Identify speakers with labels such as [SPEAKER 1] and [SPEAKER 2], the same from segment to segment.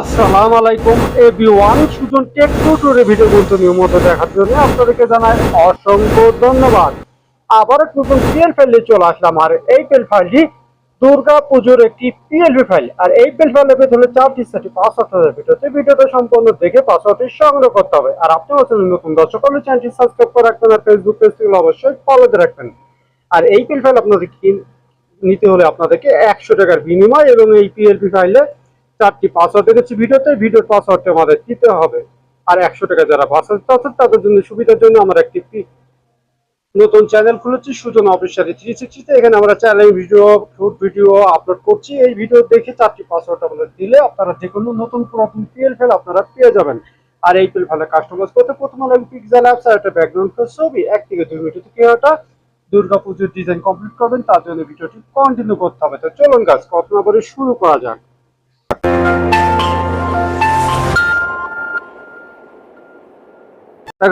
[SPEAKER 1] আসসালামু আলাইকুম, everyone. Sujan tech tutorial video গুলো নিয়মিত দেখার জন্য আপনাদেরকে জানাই অসংখ্য ধন্যবাদ। আবার নতুন পিএল ফাইলে চলে আসলাম, আর এই পিএল ফাইলটি দুর্গা পুজোর একটি পিএলপি ফাইল আর এই পিএল ফাইলে পেতে হলে চারটি সেটি পাসওয়ার্ড ভিডিওতে ভিডিওটা সম্পূর্ণ দেখে পাসওয়ার্ডটি সংগ্রহ করতে হবে। আর আপনি হচ্ছেন নতুন দর্শক হলে চ্যানেলটি সাবস্ক্রাইব করে রাখবেন, আর ফেসবুক পেজগুলো অবশ্যই ফলোতে রাখবেন। আর এই পিএল ফাইল আপনাদের নিতে হলে আপনাদেরকে একশো টাকার বিনিময় এবং এই পিএলপি ফাইলে চারটি পাসওয়ার্ড দেখেছি ভিডিওতে, ভিডিওর পাসওয়ার্ডটা আমাদের দিতে হবে। আর একশো টাকা যারা পাসওয়ার্ড পাচ্ছেন তাদের জন্য সুবিধার জন্য আমার একটি নতুন চ্যানেল খুলেছি, সুজন অফিসিয়াল থ্রি সিক্সটিতে এখানে আমরা channel video food video upload করছি। এই ভিডিও দেখে চারটি পাসওয়ার্ড আপনাদের দিলে আপনারা যে কোনো নতুন পুরাতন পিএল ফেল আপনারা পেয়ে যাবেন। আর এই পিএল ফেলে কাস্টমাইজ করতে প্রথমে লাগবে পিক্সেল অ্যাপস আর একটা ব্যাকগ্রাউন্ড ছবি। এক থেকে দুই মিনিট থেকে ওটা দুর্গাপুজোর ডিজাইন কমপ্লিট করবেন, তার জন্য ভিডিওটি কন্টিনিউ করতে হবে। তো চলুন গাছ কথা বলে শুরু করা যাক।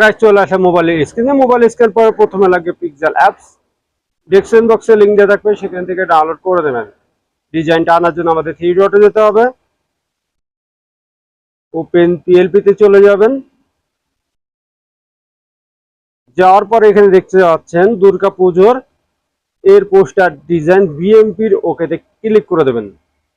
[SPEAKER 1] গাইজ চলে আসে মোবাইলের স্ক্রিনে মোবাইল স্ক্রিন পরে প্রথমে লাগবে পিক্সেল অ্যাপস ডেসক্রিপশন বক্সে লিঙ্ক দেওয়া থাকবে, সেখান থেকে ডাউনলোড করে দেবেন। ডিজাইনটা আনার জন্য আমাদের থ্রি ডটে যেতে হবে। ওপেন পিএলপি তে চলে যাবেন। যাওয়ার পর এখানে দেখতে পাচ্ছেন দুর্গা পুজোর এর পোস্টার ডিজাইন বিএমপির ওকেতে ক্লিক করে দেবেন।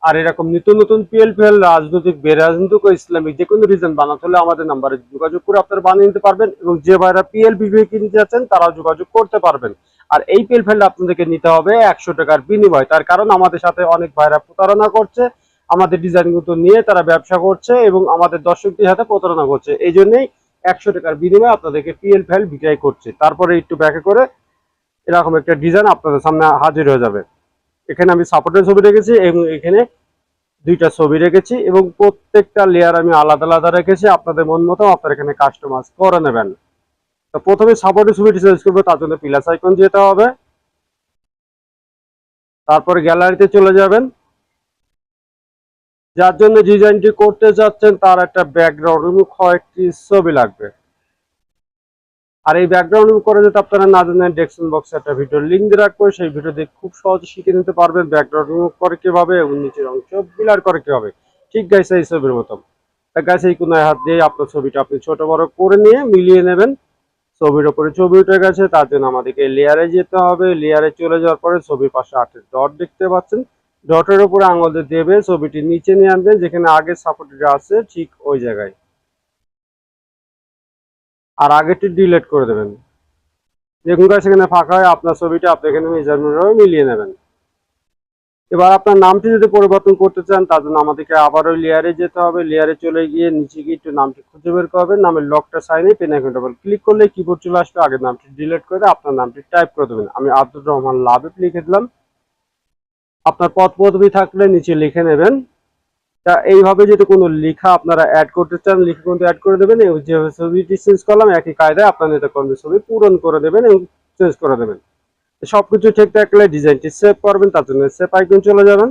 [SPEAKER 1] আর এরকম নিত্য নতুন পিএলপিএল রাজনৈতিক বেরাজনৈতিক ও ইসলামিক যে কোনো রিজন বানাতে হলে আমাদের নাম্বারে যোগাযোগ করে আপনারা বানিয়ে নিতে পারবেন এবং যে ভাইরা পিএলপি কিনতে যাচ্ছেন, তারাও যোগাযোগ করতে পারবেন। আর এই পিএলপিএলটা আপনাদেরকে নিতে হবে একশো টাকার বিনিময়। তার কারণ আমাদের সাথে অনেক ভাইরা প্রতারণা করছে, আমাদের ডিজাইনগুলো নিয়ে তারা ব্যবসা করছে এবং আমাদের দর্শকদের সাথে প্রতারণা করছে। এই জন্যই একশো টাকার বিনিময়ে আপনাদেরকে পিএল ফাইল বিক্রয় করছে। তারপরে একটু ব্যাকে করে এরকম একটা ডিজাইন আপনাদের সামনে হাজির হয়ে যাবে। এখানে আমি সাপোর্টের ছবি রেখেছি এবং এখানে দুইটা ছবি রেখেছি এবং প্রত্যেকটা লেয়ার আমি আলাদা আলাদা রেখেছি। আপনাদের মন মতো আপনারা এখানে কাস্টমাইজ করে নেবেন। তো প্রথমে সাপোর্টের ছবিটি চেঞ্জ করব, তার জন্য প্লাস আইকন যেতে হবে। তারপর গ্যালারিতে চলে যাবেন। যার জন্য ডিজাইনটি করতে যাচ্ছেন, তার একটা ব্যাকগ্রাউন্ড এবং কয়েকটি ছবি লাগবে। আর এই ব্যাকগ্রাউন্ড করে যদি আপনারা না জানেন ডেসক্রিপশন বক্সে একটা ভিডিও লিঙ্ক দিয়ে রাখব। সেই ভিডিও দেখে খুব সহজে শিখে নিতে পারবেন ব্যাকগ্রাউন্ড রিমুভ করে কীভাবে এবং নিচের অংশ বিলার করে কীভাবে। ঠিক গাইছে এই ছবির মতো। গাইছে এই কোনায় হাত দিয়ে আপনার ছবিটা আপনি ছোট বড় করে নিয়ে মিলিয়ে নেবেন। ছবির ওপরে ছবি উঠে গেছে, তার জন্য আমাদেরকে লেয়ারে যেতে হবে। লেয়ারে চলে যাওয়ার পরে ছবির পাশে আটের ডট দেখতে পাচ্ছেন। ডটের উপরে আঙুল দিয়ে দেবে ছবিটি নিচে নিয়ে আনবেন, যেখানে আগে সাপোর্টটা আছে ঠিক ওই জায়গায়। আর আগেরটি ডিলেট করে দেবেন। গাছ সেখানে ফাঁকা হয় আপনার ছবিটা আপনি এখানে মেজারমেন্ট মিলিয়ে নেবেন। এবার আপনার নামটি যদি পরিবর্তন করতে চান, তার জন্য আমাদেরকে আবারও লেয়ারে যেতে হবে। লেয়ারে চলে গিয়ে নিচে গিয়ে একটু নামটি খুঁজে বের করবেন। নামের লকটা সাইনে পেন আইকনটা ক্লিক করলে কিবোর্ড চলে আসবে। আগের নামটি ডিলিট করে আপনার নামটি টাইপ করে দেবেন। আমি আব্দুর রহমান লাভেব লিখে দিলাম। আপনার পদ পদবি থাকলে নিচে লিখে নেবেন। তা এইভাবে যদি কোনো লেখা আপনারা অ্যাড করতে চান, লিখে কিন্তু অ্যাড করে দেবেন এবং যে ছবিটি চেঞ্জ করলাম, একই কায়দায় আপনার নেতা কর্মী ছবি পূরণ করে দেবেন এবং চেঞ্জ করে দেবেন। সবকিছু ঠিক থাকলে ডিজাইনটি সেভ করবেন, তার জন্য সেভ আইকন চলে যাবেন।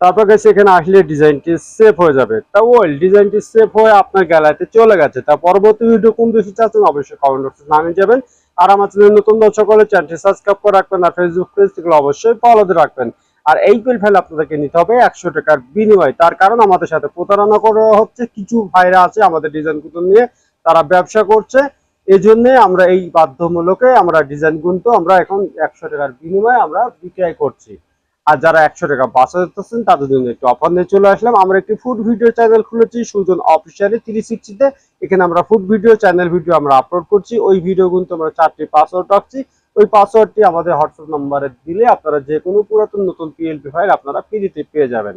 [SPEAKER 1] তারপর গেছে এখানে আসলে ডিজাইনটি সেভ হয়ে যাবে। তা ওয়েল ডিজাইনটি সেভ হয়ে আপনার গ্যালারিতে চলে গেছে। তা পরবর্তী ভিডিও কোন দেশে চাচ্ছেন, অবশ্যই কমেন্ট বক্সে জানিয়ে যাবেন। আর আমার চ্যানেল নতুন দর্শক হলে চ্যানেলটি সাবস্ক্রাইব করে রাখবেন, আর ফেসবুক পেজ থেকে অবশ্যই ফলো রাখবেন। আর এই পিল ফাইল আপনাদেরকে নিতে হবে একশো টাকার বিনিময়। তার কারণ আমাদের সাথে প্রতারণা করা হচ্ছে, কিছু ভাইরা আছে আমাদের ডিজাইন ডিজাইনগুলো নিয়ে, তারা ব্যবসা করছে। এই জন্য আমরা এই বাধ্যমূলকে আমরা ডিজাইন গুনতো, আমরা এখন একশো টাকার বিনিময়ে আমরা বিক্রয় করছি। আর যারা একশো টাকা বাঁচাতেছেন তাদের জন্য একটু অফার নিয়ে চলে আসলাম। আমরা একটি ফুড ভিডিও চ্যানেল খুলেছি, সুজন অফিসিয়ালি থ্রি সিক্সটিতে এখানে আমরা ফুড ভিডিও চ্যানেল ভিডিও আমরা আপলোড করছি। ওই ভিডিও কিন্তু আমরা চারটি পাসওয়ার্ড রাখছি। ওই পাসওয়ার্ডটি আমাদের হোয়াটসঅ্যাপ নাম্বারে দিলে আপনারা যে কোনো পুরাতন নতুন পিএলপি ফাইল আপনারা ফ্রিতে পেয়ে যাবেন।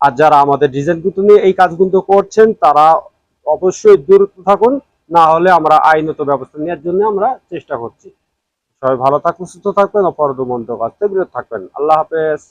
[SPEAKER 1] আর যারা আমাদের ডিজাইনগুলো নিয়ে এই কাজগুলো করছেন, তারা অবশ্যই দূরত্ব থাকুন, না হলে আমরা আইনত ব্যবস্থা নেওয়ার জন্য আমরা চেষ্টা করছি। সবাই ভালো থাকুন, সুস্থ থাকবেন অপরাধ মন্দ কাজ থাকবেন আল্লাহ হাফেজ।